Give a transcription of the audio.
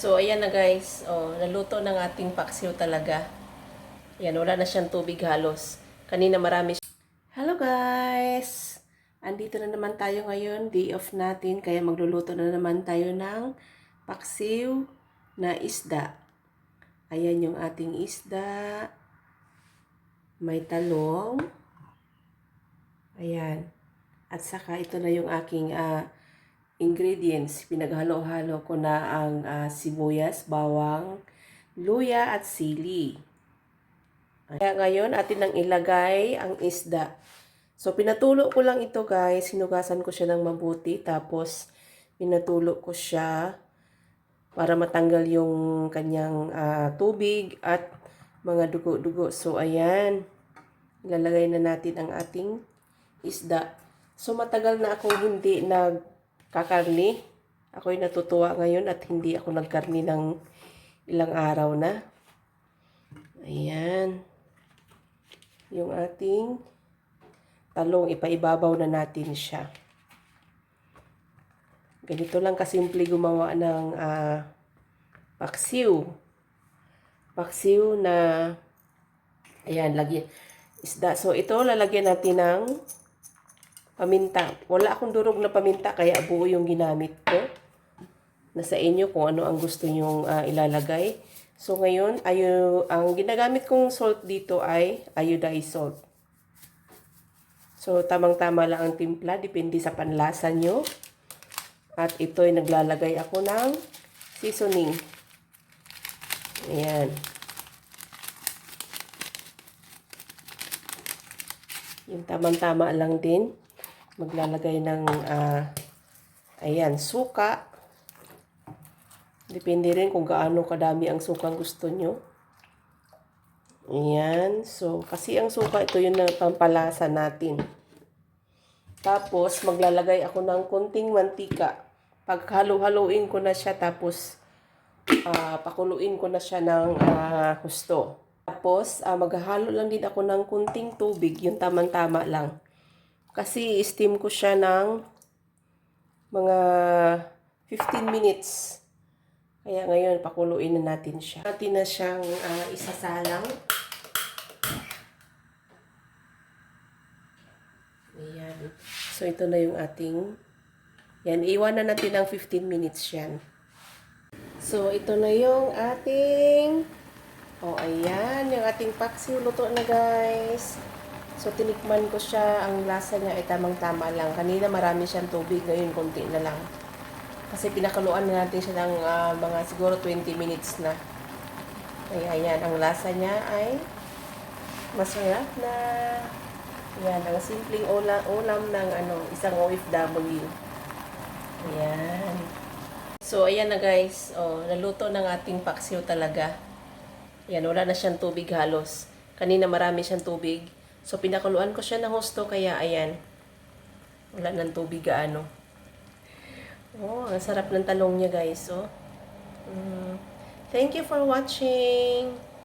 So, ayan na guys. Oh, naluto ng ating paksiw talaga. Ayan, wala na siyang tubig halos. Kanina marami siya. Hello guys! Andito na naman tayo ngayon. Day off natin. Kaya magluluto na naman tayo ng paksiw na isda. Ayan yung ating isda. May talong. Ayan. At saka ito na yung aking ah, ingredients. Pinaghalo-halo ko na ang ah, sibuyas, bawang, luya at sili. Kaya ngayon, atin nang ilagay ang isda. So, pinatulo ko lang ito guys. Hinugasan ko siya ng mabuti. Tapos, pinatulo ko siya para matanggal yung kanyang ah, tubig at mga dugo-dugo. So, ayan. Ilalagay na natin ang ating isda. So, matagal na akong hindi nagkakarni. Ako'y natutuwa ngayon at hindi ako nagkarni ng ilang araw na. Ayan. Yung ating talong, ipaibabaw na natin siya. Ganito lang kasimple gumawa ng ah, paksiw. Paksiw na, ayan, lagi, isda. So, ito, lalagyan natin ng paminta. Wala akong durog na paminta, kaya buo yung ginamit ko. Nasa inyo kung ano ang gusto nyong ah, ilalagay. So, ngayon, ayo, ang ginagamit kong salt dito ay iodized salt. So, tamang-tama lang ang timpla, depende sa panlasa nyo. At ito ay naglalagay ako ng seasoning. Ayan. Yung tamang-tama lang din. Maglalagay ng, ah, ayan, suka. Depende rin kung gaano kadami ang sukang gusto nyo. Ayan. So, kasi ang suka, ito yung pampalasa natin. Tapos, maglalagay ako ng konting mantika. Pag halo-haloin ko na siya, tapos ah, pakuluin ko na siya ng ah, husto. Tapos, ah, maghahalo lang din ako ng konting tubig, yung tamang-tama lang. Kasi, steam ko siya ng mga 15 minutes. Kaya ngayon, pakuluin na natin siya. Natin na siyang ah, isasalang. Ayan. So, ito na yung ating... Yan, iwan na natin ng 15 minutes yan. So, ito na yung ating... Oh, ayan. Yung ating paksiw. Luto na, guys. So, tinikman ko siya. Ang lasa niya ay tamang-tama lang. Kanina marami siyang tubig. Ngayon, konti na lang. Kasi pinakaluan na natin siya ng ah, mga siguro 20 minutes na. Kaya, ayan. Ang lasa niya ay masarap na. Yan, ang simpleng ulam, ulam ng ano, isang OFW. Ayan. So, ayan na guys. Oh, naluto ng ating paksiw talaga. Ayan, wala na siyang tubig halos. Kanina marami siyang tubig. So, pinakuluan ko siya ng husto, kaya ayan. Wala ng tubig gaano. Oh, ang sarap ng talong niya guys. Oh. Mm. Thank you for watching.